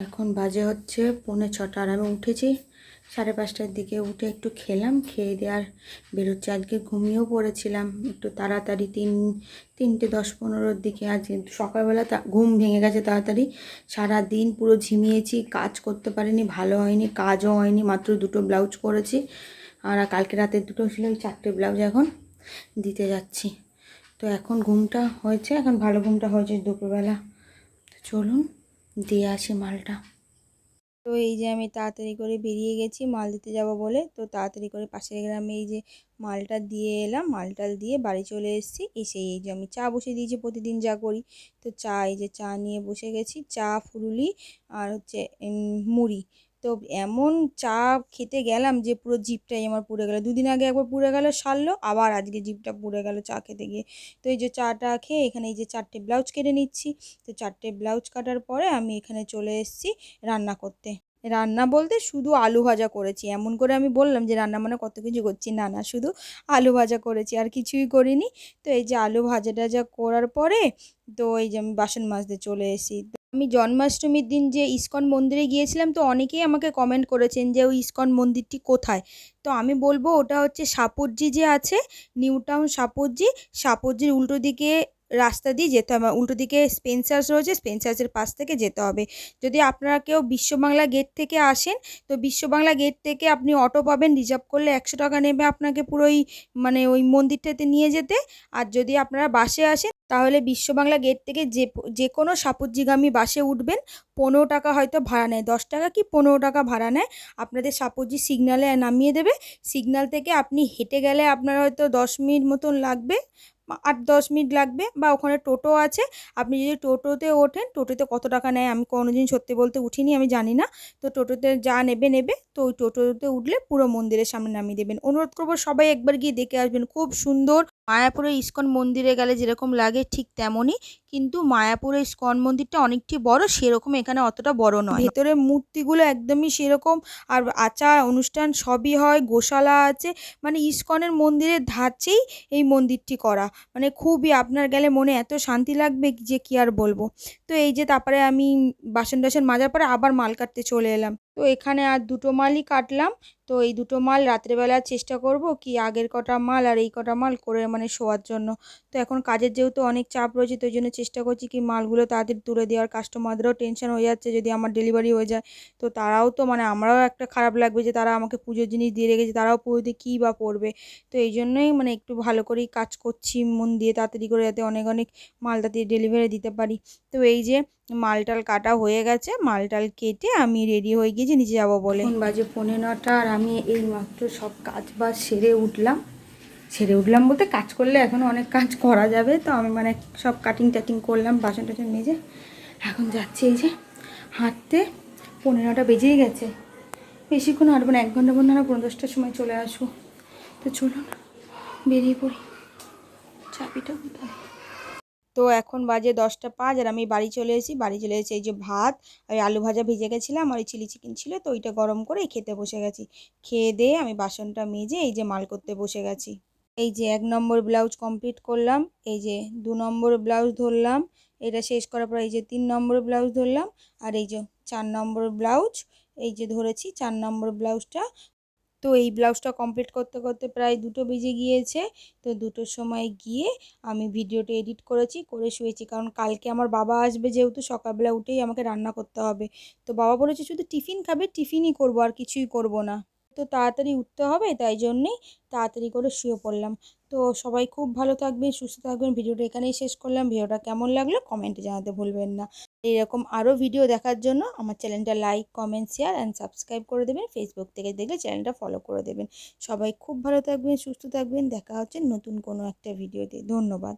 এখন বাজে হচ্ছে পৌনে ছটা আর আমি উঠেছি। সাড়ে পাঁচটার দিকে উঠে একটু খেলাম, খেয়ে দিয়ে আর বেরোচ্ছি। আজকে ঘুমিয়েও পড়েছিলাম, একটু তাড়াতাড়ি তিন, তিনটে দশ পনেরোর দিকে। আজ সকালবেলা ঘুম ভেঙে গেছে তাড়াতাড়ি। সারা দিন পুরো ঝিমিয়েছি, কাজ করতে পারিনি, ভালো হয়নি, কাজও হয়নি, মাত্র দুটো ব্লাউজ করেছি আর কালকে রাতে দুটো ছিল ওই চারটে ব্লাউজ এখন দিতে যাচ্ছি। তো এখন ঘুমটা হয়েছে, এখন ভালো ঘুমটা হয়েছে দুপুরবেলা। চলুন। দিয়ে আসি মালটা। তো এই যে আমি তাড়াতাড়ি করে বেরিয়ে গেছি, মাল দিতে যাব বলে। তো তাড়াতাড়ি করে পাশের গ্রামে এই যে মালটা দিয়ে এলাম, মালটাল দিয়ে বাড়ি চলে এসেছি। এসে এই যে আমি চা বসে দিয়েছি, প্রতিদিন যা করি। তো চা, এই যে চা নিয়ে বসে গেছি, চা, ফুরুলি আর হচ্ছে মুড়ি। তো এমন চা খেতে গেলাম যে পুরো জিপটাই আমার পুড়ে গেল। দুদিন আগে একবার পুড়ে গেল সারলো, আবার আজকে জিভটা পুড়ে গেল চা খেতে গিয়ে। তো এই যে চাটা খেয়ে এখানে এই যে চারটে ব্লাউজ কেটে নিচ্ছি। তো চারটে ব্লাউজ কাটার পরে আমি এখানে চলে এসেছি রান্না করতে। রান্না বলতে শুধু আলু ভাজা করেছি। এমন করে আমি বললাম যে রান্না মানে কত কিছু করছি। না না, শুধু আলু ভাজা করেছি, আর কিছুই করিনি। তো এই যে আলু ভাজা টাজা করার পরে তো এই যে আমি বাসন মাজতে চলে এসেছি। আমি জন্মাষ্টমীর দিন যে ইস্কন মন্দিরে গিয়েছিলাম, তো অনেকেই আমাকে কমেন্ট করেছেন যে ওই ইস্কন মন্দিরটি কোথায়? তো আমি বলব ওটা হচ্ছে সাপুরজি যে আছে, নিউ টাউন সাপুরজি সাপুরজির উল্টো দিকে রাস্তা দিয়ে যেতে হবে। উল্টো দিকে স্পেন্সার্স রয়েছে স্পেন্সার্সের পাশ থেকে যেতে হবে। যদি আপনারা কেউ বিশ্ববাংলা গেট থেকে আসেন, তো বিশ্ববাংলা গেট থেকে আপনি অটো পাবেন। রিজার্ভ করলে একশো টাকা নেবে আপনাকে পুরো ওই মানে ওই মন্দিরটাতে নিয়ে যেতে। আর যদি আপনারা বাসে আসেন, তাহলে বিশ্ববাংলা গেট থেকে যে যে কোনো সাপুরজিগামী বাসে উঠবেন। পনেরো টাকা হয়তো ভাড়া নেয়। দশ টাকা কি পনেরো টাকা ভাড়া নেয়? আপনাদের সাপুরজি সিগনালে নামিয়ে দেবে। সিগনাল থেকে আপনি হেঁটে গেলে আপনার হয়তো দশ মিনিট মতন লাগবে। আট দশ মিনিট লাগবে বা ওখানে টোটো আছে। আপনি যদি টোটোতে ওঠেন, টোটোতে কত টাকা নেয় আমি কোনোদিন সত্যি বলতে উঠিনি, আমি জানি না। তো টোটোতে যা নেবে নেবে। তো ওই টোটোতে উঠলে পুরো মন্দিরের সামনে নামিয়ে দেবেন। অনুরোধ করব সবাই একবার গিয়ে দেখে আসবেন। খুব সুন্দর মায়াপুরে ইস্কন মন্দিরে গেলে যেরকম লাগে ঠিক তেমনই, কিন্তু মায়াপুরে ইস্কন মন্দিরটা অনেকটি বড়, সেরকম এখানে অতটা বড় নয়। ভেতরে মূর্তিগুলো একদমই সেরকম, আর আচার অনুষ্ঠান সবই হয়, গোশালা আছে মানে ইস্কনের মন্দিরের ধাঁচেই এই মন্দিরটি করা। মানে খুবই আপনার গেলে মনে এত শান্তি লাগবে যে কি আর বলব। তো এই যে তারপরে আমি বাসন টাসন মাজার পরে আবার মাল কাটতে চলে এলাম। তো এখানে আর দুটো মালই কাটলাম। তো এই দুটো মাল রাত্রেবেলা চেষ্টা করব কি আগের কটা মাল আর এই কটা মাল করে মানে শোয়ার জন্য। তো এখন কাজের যেহেতু অনেক চাপ রয়েছে, তো জন্য চেষ্টা করছি কি মালগুলো তাড়াতাড়ি তুলে দেওয়ার। কাস্টমারদেরও টেনশন হয়ে যাচ্ছে যদি আমার ডেলিভারি হয়ে যায়। তো তারাও তো মানে আমরাও একটা খারাপ লাগবে যে তারা আমাকে পুজোর জিনিস দিয়ে রেখেছে, তারাও পুজোতে কী বা পরবে। তো এই জন্যই মানে একটু ভালো করেই কাজ করছি মন দিয়ে তাড়াতাড়ি করে যাতে অনেক অনেক মাল তাড়াতাড়ি ডেলিভারি দিতে পারি। তো এই যে মালটাল কাটা হয়ে গেছে, মালটাল কেটে আমি রেডি হয়ে গিয়েছি নিচে যাব বলে। বাজে পনেরো নটা আর আমি এই মাত্র সব কাজ বাজ সেরে উঠলাম। সেরে উঠলাম বলতে কাজ করলে এখনও অনেক কাজ করা যাবে, তো আমি মানে সব কাটিং টাটিং করলাম, বাসন টাসন মেজে। এখন যাচ্ছি এই যে হাঁটতে পনেরোটা বেজেই গেছে। বেশিক্ষণ হাঁটবো না, এক ঘণ্টা পর না পনেরো দশটার সময় চলে আসব। তো চলুন, বেরিয়ে পড়ি। চাবিটা কোথায়? তো এখন বাজে দশটা পাঁচ আর আমি বাড়ি চলে এসেছি। বাড়ি চলে এসেছি এই যে ভাত, ওই আলু ভাজা ভেজে গেছিলাম আর ওই চিলি চিকেন ছিল তো ওইটা গরম করে খেতে বসে গেছি। খেয়ে দিয়ে আমি বাসনটা মেজে এই যে মাল করতে বসে গেছি। এই যে এক নম্বর ব্লাউজ কমপ্লিট করলাম, এই যে দু নম্বর ব্লাউজ ধরলাম, এটা শেষ করার পর এই যে তিন নম্বর ব্লাউজ ধরলাম আর এই যে চার নম্বর ব্লাউজ, এই যে ধরেছি চার নম্বর ব্লাউজটা তো এই ব্লাউজটা কমপ্লিট করতে করতে প্রায় দুটো বেজে গিয়েছে। তো দুটোর সময় গিয়ে আমি ভিডিওটা এডিট করেছি, করে শুয়েছি। কারণ কালকে আমার বাবা আসবে যেহেতু সকালবেলা উঠেই আমাকে রান্না করতে হবে। তো বাবা বলেছে, শুধু টিফিন খাবে, টিফিনই করব, আর কিছুই করব না। তো তাড়াতাড়ি উঠতে হবে, তাই জন্যেই তাড়াতাড়ি করে শুয়ে পড়লাম। তো সবাই খুব ভালো থাকবেন, সুস্থ থাকবেন। ভিডিওটা এখানেই শেষ করলাম। ভিডিওটা কেমন লাগল কমেন্টে জানাতে ভুলবেন না। এইরকম আরও ভিডিও দেখার জন্য আমার চ্যানেলটা like, comment, share and subscribe করে দেবেন। ফেসবুক থেকে দেখলে চ্যানেলটা ফলো করে দেবেন। সবাই খুব ভালো থাকবেন, সুস্থ থাকবেন। দেখা হচ্ছে নতুন কোনো একটা ভিডিওতে। ধন্যবাদ।